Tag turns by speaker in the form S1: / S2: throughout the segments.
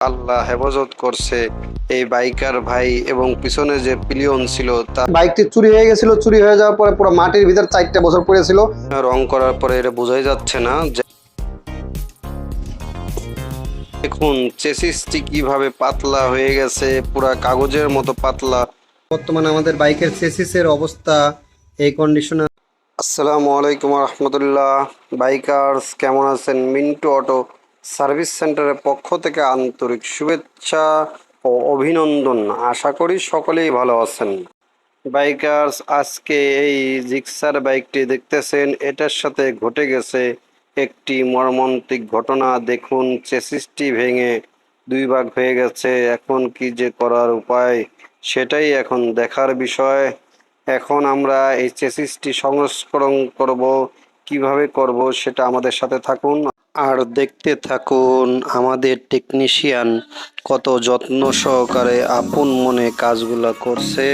S1: আল্লাহ হেফাজত করছে এই বাইকার ভাই এবং পিছনে যে পিলিয়ন ছিল তা
S2: বাইকটি চুরি হয়ে গেছিল চুরি হয়ে যাওয়ার পরে পুরো মাটির ভিতর চারটা বছর পড়েছিল।
S1: রং করার পরে এটা বোঝাই যাচ্ছে না যে দেখুন চেসিসটি কীভাবে পাতলা হয়ে গেছে পুরা কাগজের মতো পাতলা।
S2: বর্তমানে আমাদের বাইকের চেসিসের অবস্থা এই কন্ডিশনে
S1: আসসালামু আলাইকুম রহমতুল্লাহ। বাইকার্স কেমন আছেন? মিন্টু অটো। সার্ভিস সেন্টারের পক্ষ থেকে আন্তরিক শুভেচ্ছা ও অভিনন্দন। আশা করি সকলেই ভালো আছেন। বাইকার্স, আজকে এই জিক্সার বাইকটি দেখতেছেন। এটার সাথে ঘটে গেছে একটি মর্মান্তিক ঘটনা। দেখুন, চেসিসটি ভেঙে দুই ভাগ হয়ে গেছে। এখন কি যে করার উপায়, সেটাই এখন দেখার বিষয়। এখন আমরা এই চেসিসটি সংস্করণ করব, কীভাবে করব সেটা আমাদের সাথে থাকুন। আর দেখতে থাকুন আমাদের টেকনিশিয়ান কত যত্ন সহকারে আপন মনে কাজগুলা করছে।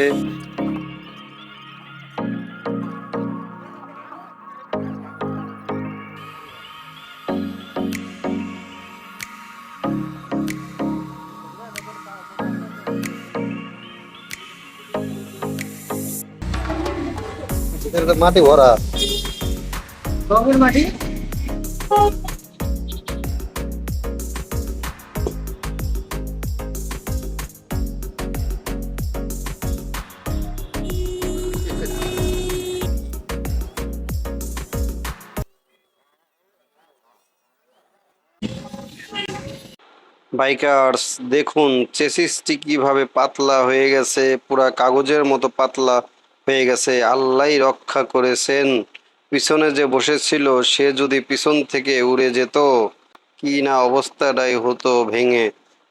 S2: মাটি ভরা।
S3: রঙের মাটি?
S1: বাইকার্স, দেখুন চেসিসটি কীভাবে পাতলা হয়ে গেছে, পুরা কাগজের মতো পাতলা হয়ে গেছে। আল্লাহ রক্ষা করেছেন। পিছনে যে বসেছিল, সে যদি পিছন থেকে উড়ে যেত, কি না অবস্থাটাই হতো ভেঙে।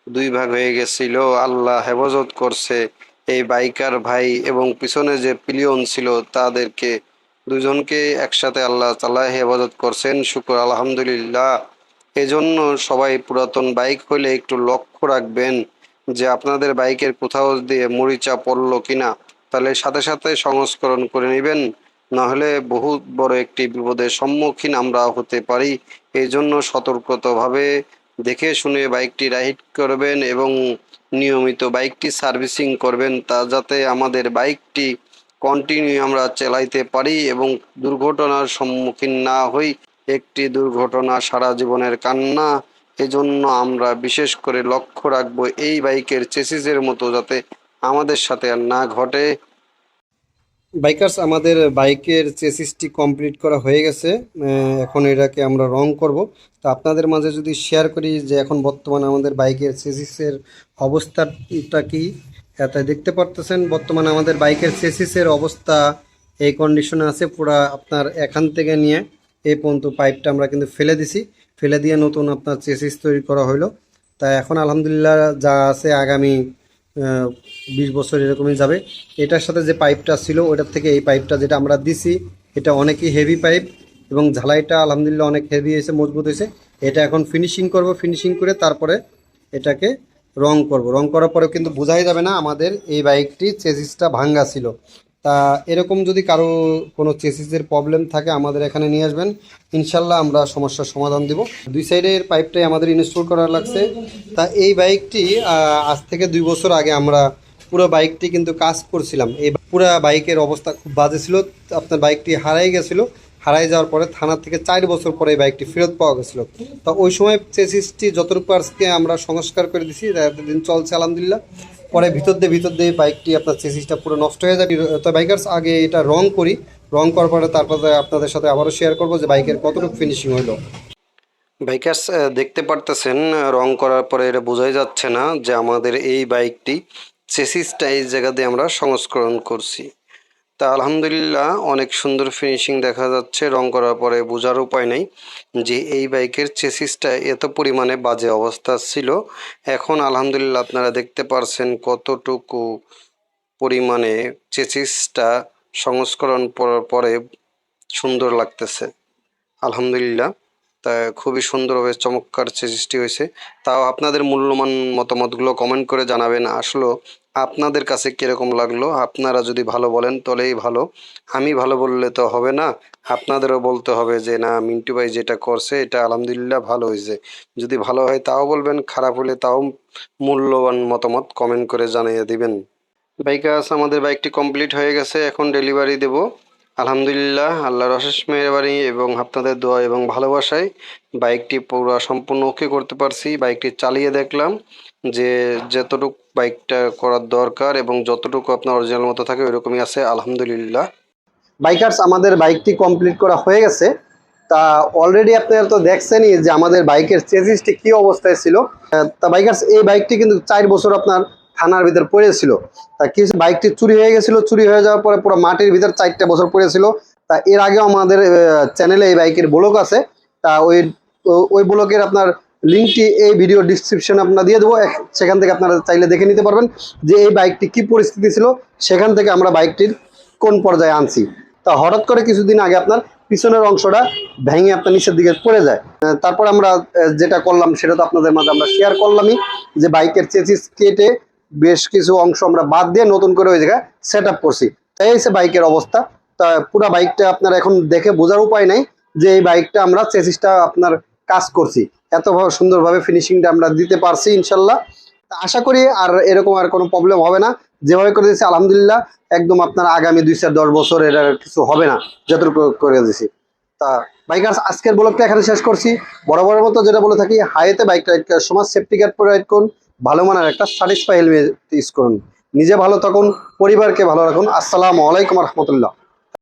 S1: দুই ভাগ হয়ে গেছিল, আল্লাহ হেফাজত করছে। এই বাইকার ভাই এবং পিছনে যে পিলিয়ন ছিল, তাদেরকে দুজনকে একসাথে আল্লাহ তালা হেফাজত করছেন। শুক্র, আলহামদুলিল্লাহ। এজন্য সবাই পুরাতন বাইক হলে একটু লক্ষ্য রাখবেন যে আপনাদের বাইকের কোথাও দিয়ে মরিচা পড়ল কিনা। তাহলে সাথে সাথে সংস্করণ করে নেবেন। নাহলে বহুত বড় একটি বিপদের সম্মুখীন আমরা হতে পারি। এই জন্য সতর্কতভাবে দেখে শুনে বাইকটি রাইড করবেন এবং নিয়মিত বাইকটি সার্ভিসিং করবেন, তা যাতে আমাদের বাইকটি কন্টিনিউ আমরা চালাইতে পারি এবং দুর্ঘটনার সম্মুখীন না হই। একটি দুর্ঘটনা সারা জীবনের কান্না। এজন্য আমরা বিশেষ করে লক্ষ্য রাখব এই বাইকের চেসিসের মতো যাতে আমাদের সাথে আর না ঘটে।
S2: বাইকার্স আমাদের বাইকের চেসিসটি কমপ্লিট করা হয়ে গেছে। এখন এটাকে আমরা রং করব। তো আপনাদের মাঝে যদি শেয়ার করি যে এখন বর্তমানে আমাদের বাইকের চেসিসের অবস্থাটা কি? হ্যাঁ, তাই দেখতে পারতেছেন বর্তমানে আমাদের বাইকের চেসিসের অবস্থা এই কন্ডিশনে আছে পুরা আপনার এখান থেকে নিয়ে। এই পর্যন্ত পাইপটা আমরা কিন্তু ফেলে দিছি। ফেলে দিয়ে নতুন আপনার চেসিস তৈরি করা হলো তা এখন আলহামদুলিল্লাহ যা আছে আগামী বিশ বছর এরকমই যাবে। এটার সাথে যে পাইপটা ছিল, ওটার থেকে এই পাইপটা যেটা আমরা দিছি, এটা অনেকই হেভি পাইপ এবং ঝালাইটা আলহামদুলিল্লাহ অনেক হেভি হয়েছে, মজবুত হয়েছে। এটা এখন ফিনিশিং করব ফিনিশিং করে তারপরে এটাকে রং করব। রং করার পরেও কিন্তু বোঝাই যাবে না আমাদের এই বাইকটি চেসিসটা ভাঙ্গা ছিল। তা এরকম যদি কারও কোনো চেসিসের প্রবলেম থাকে আমাদের এখানে নিয়ে আসবেন। ইনশাল্লাহ আমরা সমস্যার সমাধান দিব। দুই সাইডের পাইপটাই আমাদের ইনস্টল করা লাগছে। তা এই বাইকটি আজ থেকে দুই বছর আগে আমরা পুরো বাইকটি কিন্তু কাজ করছিলাম। এই পুরো বাইকের অবস্থা খুব বাজে ছিল। আপনার বাইকটি হারাই গেছিল। হারাই যাওয়ার পরে থানা থেকে চার বছর পরে এই বাইকটি ফেরত পাওয়া গেছিল। তা ওই সময় চেসিসটি যতটুকু আজকে আমরা সংস্কার করে দিছি দিন চলছে আলহামদুলিল্লাহ। পরে ভিতর দিয়ে ভিতর দিয়ে বাইকটি আপনার চেসিসটা পুরো নষ্ট হয়ে যাবে তো বাইকার্স আগে এটা রং করি। রং করার পরে তারপরে আপনাদের সাথে আবারও শেয়ার করব যে বাইকের কতটুকু ফিনিশিং হইল।
S1: বাইকার্স দেখতে পারতেছেন রং করার পরে এটা বোঝাই যাচ্ছে না যে আমাদের এই বাইকটি চেসিসটা এই জায়গা দিয়ে আমরা সংস্করণ করছি। তা আলহামদুলিল্লাহ অনেক সুন্দর ফিনিশিং দেখা যাচ্ছে। রং করার পরে বোঝার উপায় নেই যে এই বাইকের চেসিসটা এত পরিমাণে বাজে অবস্থা ছিল। এখন আলহামদুলিল্লাহ আপনারা দেখতে পারছেন কতটুকু পরিমাণে চেসিসটা সংস্করণ করার পরে সুন্দর লাগতেছে। আলহামদুলিল্লাহ, তা খুবই সুন্দরভাবে চমৎকার সৃষ্টি হয়েছে। তাও আপনাদের মূল্যমান মতামতগুলো কমেন্ট করে জানাবেন। আসলো আপনাদের কাছে কীরকম লাগল? আপনারা যদি ভালো বলেন, তাহলেই ভালো। আমি ভালো বললে তো হবে না। আপনাদেরও বলতে হবে যে, না, মিন্টু ভাই যেটা করছে, এটা আলহামদুলিল্লাহ ভালো হয়েছে। যদি ভালো হয় তাও বলবেন, খারাপ হলে তাও মূল্যবান মতামত কমেন্ট করে জানিয়ে দিবেন। বাইকাস আমাদের বাইকটি কমপ্লিট হয়ে গেছে, এখন ডেলিভারি দেব। আলহামদুলিল্লাহ, আল্লাহর অশেষ মেহরবানি এবং আপনাদের দোয়া এবং ভালোবাসায় বাইকটি পুরো সম্পূর্ণ ওকে করতে পারছি। বাইকটি চালিয়ে দেখলাম যে, যতটুকু বাইকটা করার দরকার এবং যতটুকু আপনার অরিজিনাল মতো থাকে ওইরকমই আছে, আলহামদুলিল্লাহ।
S2: বাইকার্স, আমাদের বাইকটি কমপ্লিট করা হয়ে গেছে। তা অলরেডি আপনারা তো দেখছেনই যে আমাদের বাইকের চেসিসটি কি অবস্থায় ছিল। তা বাইকার্স, এই বাইকটি কিন্তু চার বছর আপনার থানার ভিতর পড়েছিল। তা কিছু বাইকটি চুরি হয়ে গেছিল, চুরি হয়ে যাওয়ার পরে পুরো মাটির ভিতর চারটা বছর পড়েছিল। তা এর আগেও আমাদের চ্যানেলে এই বাইকের ব্লগ আছে। তা ওই ওই ব্লকের আপনার লিঙ্কটি এই ভিডিও ডিসক্রিপশনে আপনারা দিয়ে দেবো। সেখান থেকে আপনারা চাইলে দেখে নিতে পারবেন যে এই বাইকটি কি পরিস্থিতি ছিল। সেখান থেকে আমরা বাইকটির কোন পর্যায়ে আনছি। তা হঠাৎ করে কিছুদিন আগে আপনার পিছনের অংশটা ভেঙে আপনার নিচের দিকে পড়ে যায়। তারপর আমরা যেটা করলাম সেটা তো আপনাদের মাঝে আমরা শেয়ার করলামই, যে বাইকের চেচিস কেটে বেশ কিছু অংশ আমরা বাদ দিয়ে নতুন করে ওই জায়গায় সেট করছি। তাই হচ্ছে বাইকের অবস্থা, তা পুরো বাইকটা আপনার এখন দেখে বোঝার উপায় নাই যে এই বাইকটা আমরা চেসিসটা আপনার কাজ করছি। এত ভাবে সুন্দরভাবে ফিনিশিংটা আমরা দিতে পারছি ইনশাল্লাহ। আশা করি আর এরকম আর কোনো প্রবলেম হবে না। যেভাবে করে দিয়েছি, আলহামদুলিল্লাহ, একদম আপনার আগামী দুই চার দশ বছর এটা কিছু হবে না, যতটুকু করে দিয়েছি। তা বাইকার্স আজকের ব্লগটা এখানে শেষ করছি। বরাবরের মতো যেটা বলে থাকি হাইতে বাইক রাইড সময় সেফটি গার্ড প্রোভাইড করুন, ভালো মানের একটা স্যাটিসফাই হেলমেট ইউজ করুন। নিজে ভালো থাকুন, পরিবারকে ভালো রাখুন। আসসালামু আলাইকুম রহমতুল্লাহ।